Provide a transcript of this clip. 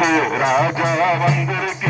ராஜா வந்திருக்க